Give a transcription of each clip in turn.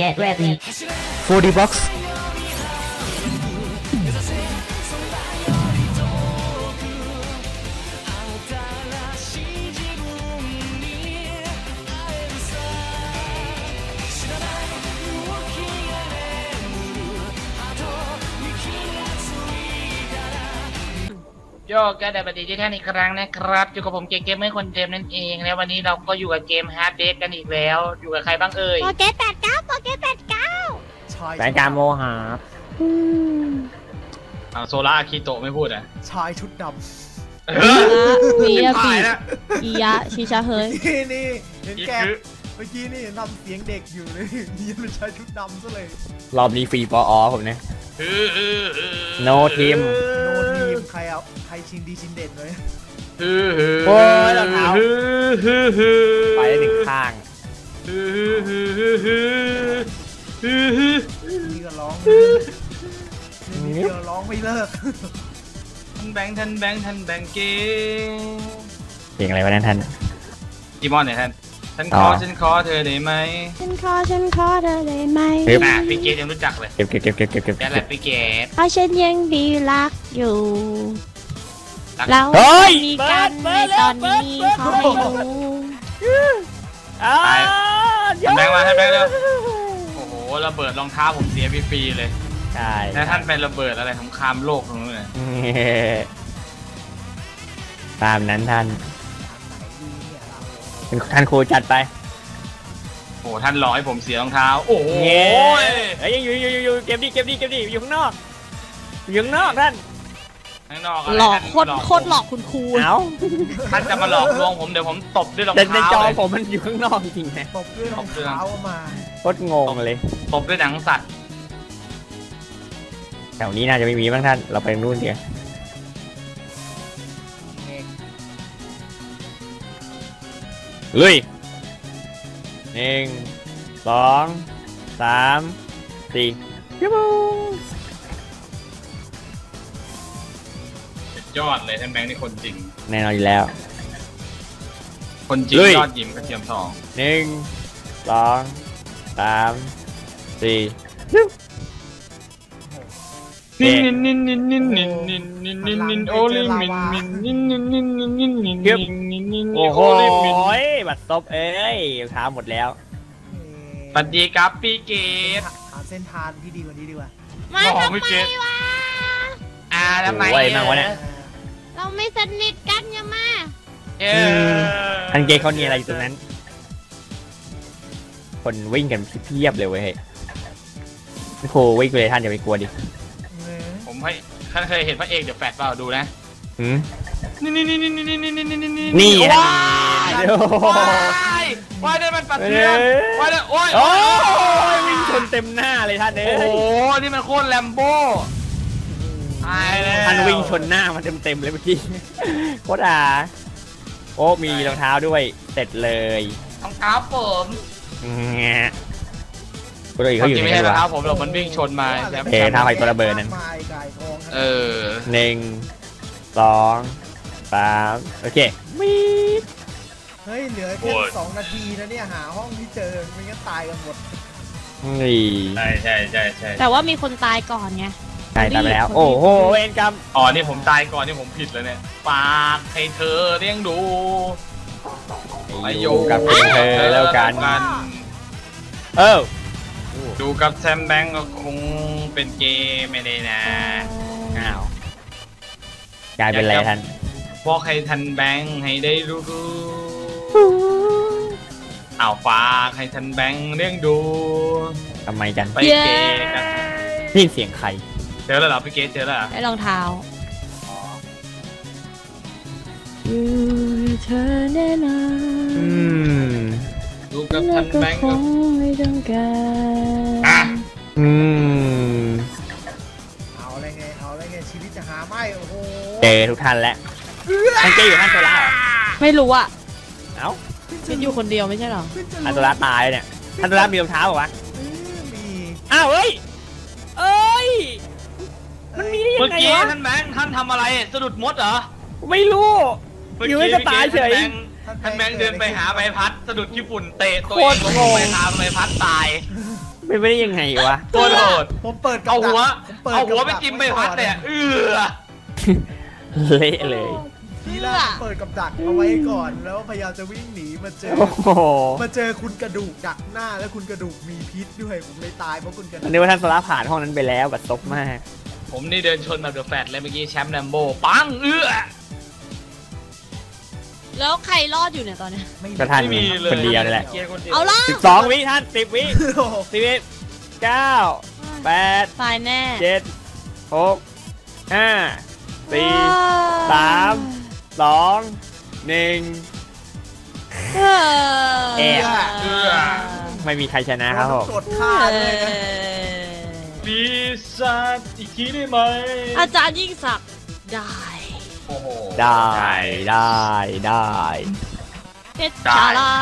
Get ready. 40 bucks. โยกก็ได้ปฏิทินท่านอีกครั้งนะครับอยู่กับผมเกมเกมเมอร์คนเดิมนั่นเองแล้ววันนี้เราก็อยู่กับเกมฮาร์ดเดกกันอีกแล้ว อยู่กับใครบ้างเอ่ยโปเกตแปดเก้าโปเกตแปดเก้าชายรายการโมหะอ่าโซล่าคีโตะไม่พูดอะชายชุดดมียาถ่าปียแล้วอียะชิชาเฮยำนี่นี่เห็นอีแกคือเมื่อกี้นี่ทำเสียงเด็กอยู่เลยนี่เป็นชายชุดดำซะเลยรอบนี้ฟรีปออผมเนี่ยฮือฮือฮือ No team โนทีม ใครเอาใครชิงดีชิงเด่นเลยฮือฮือโอ้ยรองเท้า ฮือฮือฮือไปได้หนึ่งข้างฮือฮือฮือฮือฮือฮือฮือนี่ก็ร้องนี่เดียวร้องไม่เลิกท่านแบงค์ท่านแบงค์ท่านแบงค์เกมเพลงอะไรวะนั่นท่านจีมอนเนี่ยท่าน ฉันขอ๋ออฉันขอเธอได้ไหมฉันขอฉันขอเธอได้ไหมเฮ้ยอะพี่เกดยังรู้จักเลยเก็บเก็บเก็บเก็บเก็บเก็บนั่นแหละพี่เกดเพราะฉันยังดีรักอยู่รักเราเฮ้ย มีกันในตอนนี้ขอให้รู้อ้าท่านแบงค์มาท่านแบงค์เร็วโอ้โหระเบิดรองเท้าผมเสียฟรีๆเลยใช่แล้วท่านไประเบิดอะไรสงครามโลกตรงนู้นเลยตามนั้นท่าน เป็นท่านครูจัดไป โอ้โหท่านหลอกให้ผมเสียรองเท้า โอ้โหเย้เฮ้ยอยู่อยู่อยู่อยู่เก็บดิเก็บดิเก็บดิอยู่ข้างนอกอยู่ข้างนอกท่านข้างนอกะไรหลอกท่านโคตรผมโคตรหลอกคุณครูเอ้าท่านจะมาหลอกลวงผมเดี๋ยวผมตบด้วยรองแต่ในเท้าจอเลย ผมมันอยู่ข้างนอกจริงๆนะตบด้วยรองเท้ามาโคตรงงเลย ตบด้วยหนังสัตว์ แถวนี้น่าจะไม่มีบ้างท่าน เราไปนู่นเดียว ลุยหนึ่งสองสามสี่ยูบูสุดยอดเลยท่านแบงค์นี่คนจริง แน่นอนอยู่แล้ว คนจริงเฮ้ยยอดยิ้มกระเทียมทองหนึ่งสองสามสี่ เอ๊ะนินนินนินนินนินนินนินนินนินโอลิมินนินนินนินนินนินนินนินนินนินนินโอ้โหโอลิมินบัตรซบเอ้ยเท้าหมดแล้วสวัสดีครับพี่เกดหาเส้นทางที่ดีกว่านี้ดีกว่ามาหอมทำไม่ไมเก็ตวะอ่าทำไมโอ้ยนั่งวะเนี่ยเราไม่สนิทกันยังมาเออทันเกย์เขามีอะไรอยู่ตรงนั้น คนวิ่งกันเพียบเลยเว้ยนี่โควิ่งไปเลยท่านอย่าไปกลัวดิ ผมให้ท่านเคยเห็นพระเอกเดี๋ยวแฟดเปล่าดูนะหืมนี่นี่นี่นี่นี่นี่นี่นี่นี่นี่นี่ว้ายโอ้โหว้ายว้ายได้มันปัดเทือนว้ายได้โอ้ยโอ้โอ้ยวิ่งชนเต็มหน้าเลยท่านเอ้โอ้ยโหนี่มันโคตรแลมโบ้ตายแล้วท่านวิ่งชนหน้ามันเต็มๆเลยเมื่อกี้โคตรอะโอ้มีรองเท้าด้วยเสร็จเลยรองเท้าผม แงะคนอื่นเขาเขาอยู่จริงไหนไม่ใช่กันรองเท้าวะผมหรอกมันวิ่งชนมาแชมป์เอ๊ะท้าไฟตัวระเบิดนั่นไม้ไก่ทองเออหนึ่งสองสามโอเคมีดเฮ้ยเหลือแค่สองนาทีนะเนี่ยหาห้องที่เจอไม่งั้นตายกันหมดนี่ใช่ใช่ใช่ใช่แต่ว่ามีคนตายก่อนไงใช่ตามไปแล้วคนรีบโอ้โหเอ็นกรรมอ๋อนี่ผมตายก่อนนี่ผมผิดแล้วเนี่ยฝากให้เธอเลี้ยงดูไปอยู่กับคุณเธอแล้วกัน เออ ดูกับแซมแบงก์ก็คงเป็นเกย์ไม่ได้นะอ้าวกลายเป็นอะไรท่านบอกให้ทันแบงค์ให้ได้รู้รู้อ้าวฝากให้ทันแบงค์เลี้ยงดูทำไมกันไปเกย์กันนี่เสียงใครเจอแล้วเหรอพี่เกย์เจอแล้วเหรอได้รองเท้าอยู่เธอแน่นอนอืมดู กับแล้ทัวนก็แบงค์คก็งไม่ต้องการอะอืมเอาอะไรไงเอาอะไรไงชีวิตจะหาไม่โอ้โหเจอทุกท่านแล้วท่านเจอยู่ท่านโซล่าเหรอไม่รู้อะเอ้าฉันอยู่คนเดียวไม่ใช่เหรอขึ้นจะท่านโซล่าตายเนี่ยท่านโซล่ามีรองเท้าเหรอวะเออมีอ้าวเฮ้ยเอ้ยมันมีได้ยัเมื่องไงกี้วะท่านแบงค์ท่านทำอะไรสะดุดมดเหรอไม่รู้อยู่ให้จะตายเฉย ท่านแบงค์ ท่านแบงค์เดินไปหาใบพัด สะดุดขี้ฝุ่นเตะตัวโคเอตงรลงงงไปหาใบพัดตายเป็นไปได้ยังไงวะโคตรโหดผมเปิดกับเอาหัวดักผมเปิดเอาหัวกับไปดักจิ้มไปพัดเนี่ยเออเละเลยทีแรกผมเปิดกับดักเอาไว้ก่อนแล้วพยายามจะวิ่งหนีมาเจอโอ้โหมาเจอคุณกระดูกดักหน้าแล้วคุณกระดูกมีพิษด้วยผมเลยตายเพราะคุณกระดูกนึกว่าท่านโซล่าผ่านห้องนั้นไปแล้วบัดซบมาก ผมนี่เดินชนแบบเดอะแฟตเลยเมื่อกี้แชมป์แลมโบปังเอื้อ แล้วใครรอดอยู่เนี่ยตอนเนี้ยไม่มีก็ท่านไม่มีเลยคนเดียวนี่แหละเกียร์คนเดียวเอาล่ะสิบสองวิท่านสิบวิโอ้โหสิบวิเก้าแปดตายแน่เจ็ดหกห้าสี่ สาม สองหนึ่ง เออแอบ เอื้อไม่มีใครชนะครับผมกดฆ่าเลยนะปีศาจอีกทีได้ไหมอาจารย์ยิ่งศักดิ์ได้ โอ้โหได้ได้ได้เพชรชาลา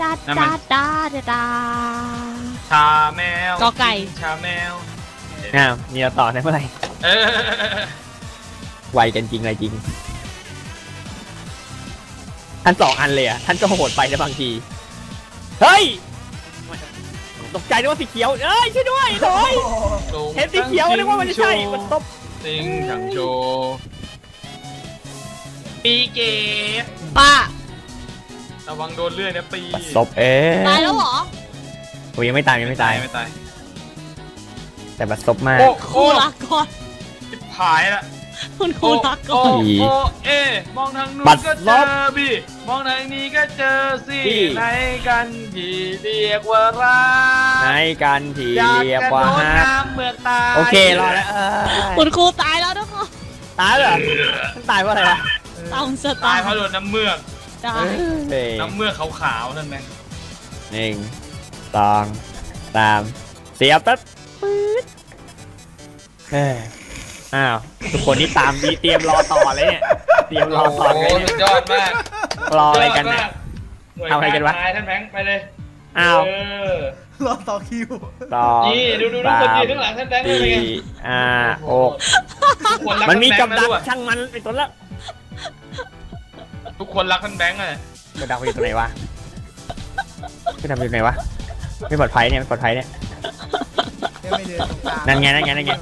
ดาดาดาดาดาชาแมวกอไก่ชาแมวน่ามีเราต่อได้เมื่อไหร่เออไวกันจริงอะไรจริงท่านสองอันเลยอะท่านก็โหดไปนะบางที เฮ้ย ตกใจนึกว่าสีเขียว เอ้ยช่วยด้วยโอยเห็นสีเขียวนึกว่ามันจะใช่ มันตบติงถังโชว์ ปีเกตป้าระวังโดนเลื่อยนะปีตบเอ๊ะตายแล้วเหรอโอ้ยยังไม่ตายยังไม่ตาย ไม่ตายแต่บัดซบมาก โอ้คโอ้รูรักก่อนชิบหายละคุณครูรักก่โอ้อนอีโอ้เอะมองทางนู้บันดก็ลเจอบพี่มองทางนี้ก็เจอสิพี่ ไหนกันที่เรียกว่ารักในการทีอยากเรียกจะว่าโดนฮะน้ำเมื่อตาย โอเครอแล้วเอ้ยคุณครูตายแล้วทุกคนตายเหรอท่านตายเพราะอะไรวะ ตามสไตตายล์เพราะโดนน้ำเมือก ได้เฮ้ยน้ำเมือกขาวๆนั่นไงหนึ่งสองสามเสียบปั๊บปื๊ดเฮ้ยอ้าว ทุกคนนี่ตามดีเตรียมรอต่อเลยเนี่ย เตรียมรอต่อเลยโอ้เนี่ยสุดยอดมากรออะไรกันเนี่ยหน่วยทำอะไรกันวะ ตายท่านแบงค์ไปเลยอ้าว เออรอต่อคิวสองนี่ดูดูดูสาคนมยืนข้างหลังท่านแบงค์เลยสี่ไง อ่าหกทุกคนรักมันมีท่ากับแบดังกค์นะช่างมันไปสนละ ทุกคนรักท่านแบงค์อะกับดักไปอยู่ตรงไหนวะกับดักไปอยู่ตรงไหนวะ ไม่ปลอดภัยเนี่ยไม่ปลอดภัยเนี่ยเนี่ยไม่เดินตรงกลางนั่นไงนั่นไงนั่นไง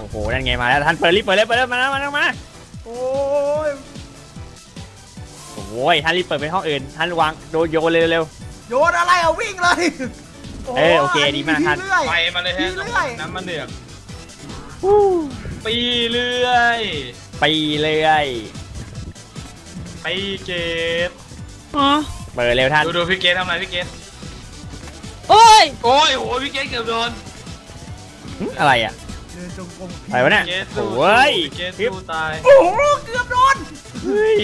โอ้โห นั่นไงมาแล้วท่านเปิดรีบเปิดเลยเปิดเลยมาแล้วมาแล้วมา โอ้ยโอ้ยท่านรีบเปิดไปห้องอื่น ท่านวางโดนโยนเลยเร็ว โยนอะไรเอาวิ่งเลยเออโอเคดีมากท่านเรื่อย ไปมาเลยฮะพี่เลื่อย น้ำมันเดือดๆปีเลื่อยไปเรื่อ ยปีเกตอ๋อเปิดเร็วท่านดูดูพี่เกตทำอะไรพี่เกตโอ้ยโอ้ยโหพี่เกตเกือบโดนหึอะไรอะเดินจงกรมอะไรวะเนี่ยพี่เกตสู้โอ้ยพี่เกตสู้ตายโอ้โหเกือบโดนเฮ้ย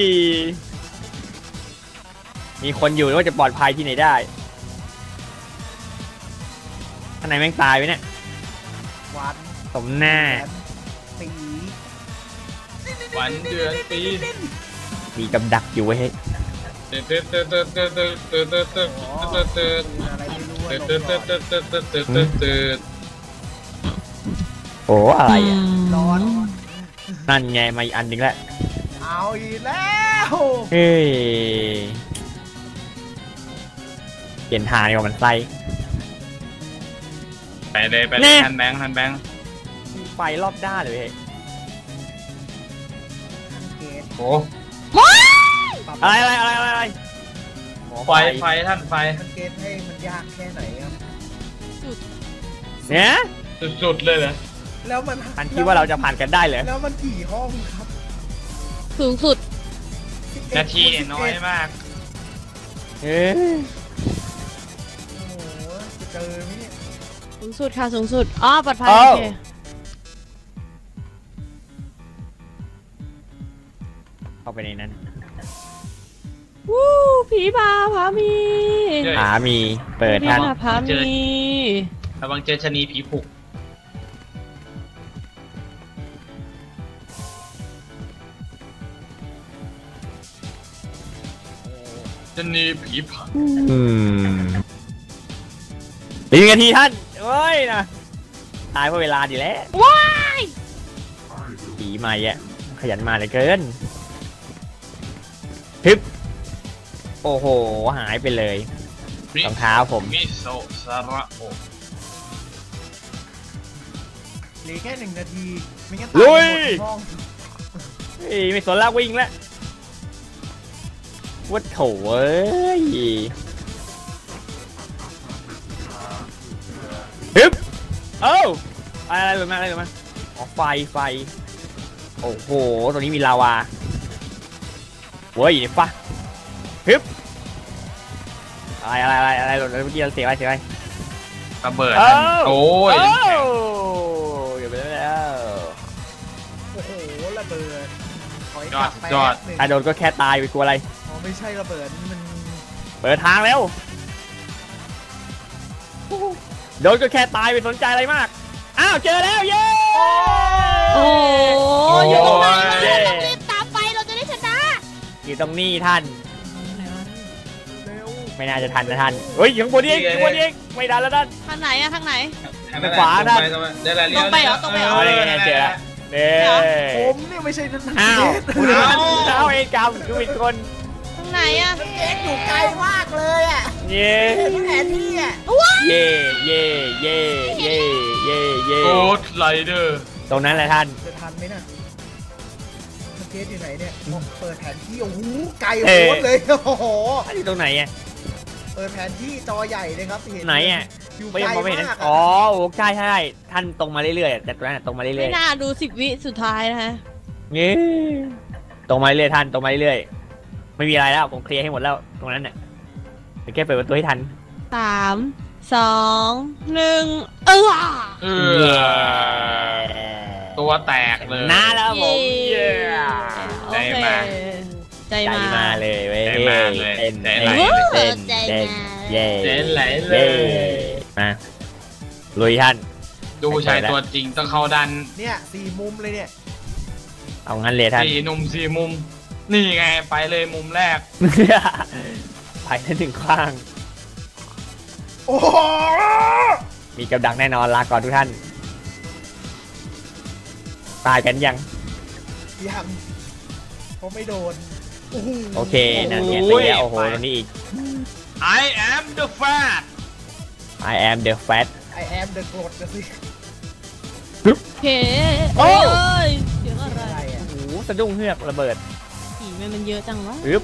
มีคนอยู่ว่าจะปลอดภัยที่ไหนได้ข้างในแม่งตายไปเนี่ยวันสมหน้าสีวันเดือนปี มีกับดักอยู่เว้ยเตือนเตือนเตือนเตือนเตือนเตือนเตือนเตือนเตือนอ๋อเตือนเตือนอะไรไม่รู้ว่าตือนตือนตืออนตือนตือนตือนตือนตือนโอ้อะไรอะร้อนนั่นไงมาอีกอันหนึงแล้วเอาอีกแล้วเฮ้ยเปลี่ยนทางดีกว่ามันไส้ไปเลยไปเลยทันแบงค์ทันแบงค์ไฟรอบด้านเลยเว้ยโอ้ ปรับอะไรอะไรอะไรอะไรอะไรหมอไฟไฟท่านไฟมันเกตให้มันยากแค่ไหนครับ เนี่ยสุดๆเลยเหรอแล้วมันท่านคิดว่าเราจะผ่านกันได้เหรอแล้วมันกี่ห้องครับสูงสุด11นาทีเนี่ยน้อยมาก เอ้ยโอ้โหจะเจอไหมเนี่ยสูงสุดค่ะสูงสุดอ๋อปลอดภัยเอ้าโอเค เข้าไปในนั้นวู้ผีบาพามีเฮ้ยหามีเปิดผีท่านบาพาเจอมี ระวังเจอชะนีผีผุกชะนีผีผักอืมอีกนาทีท่านโอ้ยนะตายเพราะเวลาดีแล้วว้ายผีใหม่อะขยันมาเหลือเกิน ฮึบโอ้โห หายไปเลยรองเท้าผม มิโซะซาระโอเหลือแค่หนึ่งนาที ไม่งั้นลุตายยหมดทั้งห้องเฮ้ยไม่สนแล้ววิ่งแล้ววัดโถเอ้ยฮึบเอ้าอะไรอะไรมาอะไรมาอ๋อไฟไฟ โอ้โห ตรงนี้มีลาวา เว้ยนี่ปะฮึบอะไรอะไรอะไรอะไรหล่นเมื่อกี้เราเสียงอะไรเสียงอะไร ระเบิดเอ้า โอ้ยโอ้น้ำแข็งเดี๋ยวไปแล้วโอ้โหระเบิดถอยยกอลัดบไปยอดหนึ่งถ้าโดนก็แค่ตายไปกลัวอะไร อ๋อไม่ใช่ระเบิดนี่มันเปิดทางแล้วโดนก็แค่ตายไปสนใจอะไรมาก อ้าวเจอแล้วเย้ โอ้ยอยู่ตรงไหน เย้ อยู่ตรงนี้ท่านเร็วไม่น่าจะทันนะท่าน เฮ้ยอยู่ข้างบนนี่เองอยู่ข้างบนนี่เองไม่ทันแล้วท่าน ทางไหนอะทางไหนไปขวาด้าน ได้แล้วตรงไปเหรอตรงไปเหรอเอาเลยไงเจอละเด้ผมเนี่ยไม่ใช่นันอ้าวเจอ้าวเองกำคือเป็นคนทางไหนอะเจ๊อยู่ไกลมากเลยอะเย้เห็นแผนที่อะเย่เย่เย่เย่เย่เย่โกดไรเดอร์ตรงนั้นแหละท่าน จะทันไหมน่ะ เจ๊อยู่ไหนเนี่ยเปิดแผนที่โอ้โหไกลโคตรเลยโอ้โหอันนี้ตรงไหนอะเปิดแผนที่จอใหญ่เลยครับเห็นไหนอะอยู่ไม่ไกลมองไม่เห็นมากอ๋อะอโอ้ใช่ใช่ท่านตรงมาเรื่อยๆแต่ตรงนั้นนะตรงมาเรื่ไม่อยน่าดูสิบวิสุดท้ายนะฮะๆนี่ตรงมาเรื่อยๆท่านตรงมาเรื่อยๆไม่มีอะไรแล้วผมเคลียร์ให้หมดแล้วตรงนั้นน่ะเดี๋ยวแค่เปิดประตูให้ทันสามสองหนึ่งเออเอเย้อ ตัวแตกเลยน่าแล้วผมเย้โอใจเคมาใจใจมามาเลยเว้ยใจมาเลยเต้นใจเต้ไหลนเต้นใจเต้นมาเย้เจ๊ไหลเลเย้ยมาลุยท่านดูชายตัวจริงต้องเข้าดันเนี่ยสี่มุมเลยเนี่ยเอางั้นเลยท่านสี่หนุ่มสี่มุม นี่ไงไปเลยมุมแรกไปนั่นถึงข้าง โอ้โหมีกับดักแน่นอนลาก่อนทุกท่าน ตายกันยัง ยังเขาไม่โดนโอ้โหโอเคนั่นเนี่ยโอ้ตียแล้วโอ้โหไปตรงนี้อีก I am the fat I am the fat ไอแอมเดอะกรดนะสิโอเคโอ้โอ้ ยเสียงอะไรอะไรอะโอ้โหสะดุ้งเฮือกระเบิดผีมันมันเยอะจังวะอึ๊บ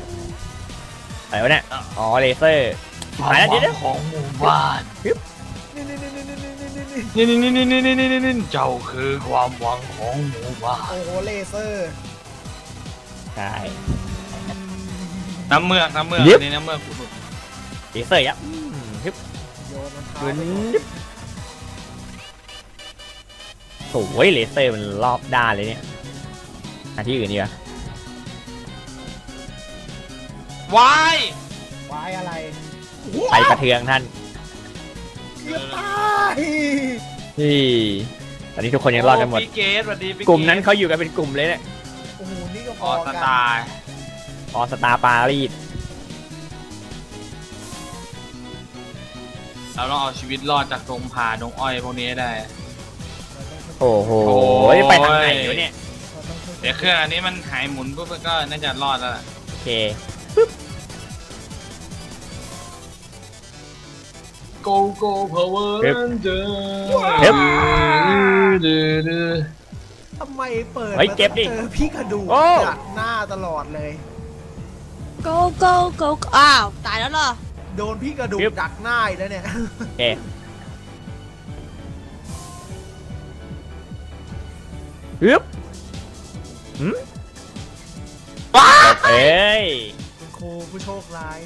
อะไรวะเนี่ยอ๋อเลเซอร์ หายแล้วเดี๋ยวเดี๋ยวของหมู่บ้านนี่นี่นี่ นี่นี่นี่นี่นี่นี่นี่นี่นี่เจ้าคือความหวังของหมู่บ้านโอ้โหเลเซอร์ใช่ น้ำเมือกน้ำเมือกยิบอันนี่น้ำเมือกขุดเลเซอร์ยับอืมฮึบโยนมันหเท้ามุนไปก่อนยึบโอ้ยเลเซอร์มันรอบด้านเลยเนี่ยหาที่อื่นดีกว่าวายวายอะไร ไปกระเทืองท่าน กือบตายที่ ตอนนี้ทุกคนยังรอดกันหมด พี่เกตสวัสดีพี่เกลุ่มนั้นเขาอยู่กันเป็นกลุ่มเลยเนี่ยโอ้โหนี่ก็พอออสกันตาร์ออสตาปารีสเราต้องเอาชีวิตรอดจากตรงผ่าดงอ้อยพวกนี้ให้ได้ โอ้โหโอ้ยไปทางไหนอยู่เนี่ย เดี๋ยวเครื่องอันนี้มันหายหมุนปุ๊บก็น่าจะรอดแล้วล่ะโอเค Go Go Power ฮึบ Ranger ฮึบทำไมเปิดเฮ้ยเก็บดิเจอพี่กระดูกโอ้ดักหน้าตลอดเลย โกโกโกอ้าว ตายแล้วเหรอ โดนพี่กระดูกฮึบดักหน้าอีกแล้วเนี่ยโอเคฮึบหืมเอ้ยคุณครูผู้โชคร้าย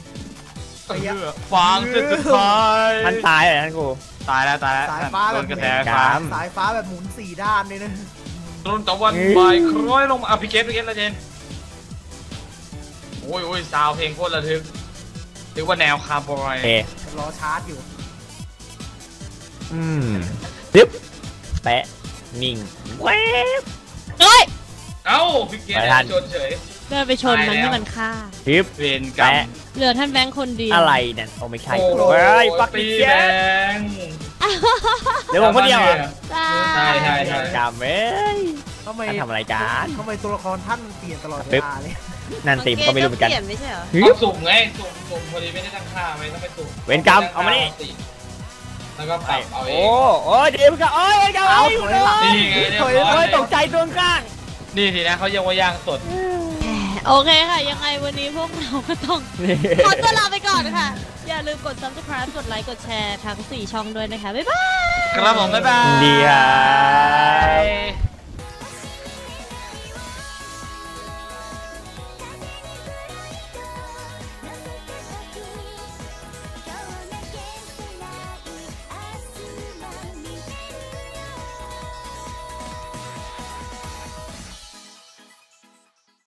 ฟางเส้นสุดท้ายท่านตายเลยท่านกูตายแล้วตายแล้วสายฟ้าโดแบบนกระหแสมุนไฟฟ้าครับสายฟ้าแบบหมุนสี่ด้านเลยนะตรงตะวันบ่ายคล้อยลงมาอะพี่เกตพี่เกตละเจนโอ้ยโอ้ยซาวเพลงโคตรระทึกเรียกว่าแนวคาร์บอโอยเครอชาร์จอยู่อืมฮึบแปะนิ่งแวบเฮ้ย เอ้าพี่เกตไปทัน ชนเฉย เดินไปชนมันตายแล้วให้มันฆ่าฮึบเวรกรรมแปะเหลือท่านแบงค์คนเดียวอะไรนั่นโอ้ไม่ใช่โอ้โหเฮ้ยปักตีเจ๊แบงเดี๋ยวผมคนเดียวเหรอใช่ใช่ใช่ ใช่ จำเอ้ยทำไมท่านทำอะไรกันทำไมตัวละครท่านเปลี่ยนตลอดเวปึ๊บลาเลยนั่นติมก็ไม่รู้เหมือนกัน เปลี่ยนไม่ใช่เหรอฮึเอาบสุ่มไงสุ่มสุ่มพอดีไม่ได้ตั้งค่าไว้ต้องไปสุ่มเวรกรรมเอามานี่ แล้วก็ปรับเอาเอโอ้ง โอ้เดี๋ยวก็โอ้ยเดี๋ยวเอาโอ้ยถอยหลังนี่ไงเรียบโอ้ยร้อโอ้ยยตกใจตัวข้าง นี่สินะเขายังว่าย่างสด โอเคค่ะ ยังไงวันนี้พวกเราก็ต้อง ขอตัวลาไปก่อนค่ะ อย่าลืมกด subscribe กดไลค์ กดแชร์ทั้ง 4 ช่องด้วยนะคะ บ๊ายบาย ครับผม บ๊ายบาย ดีครับ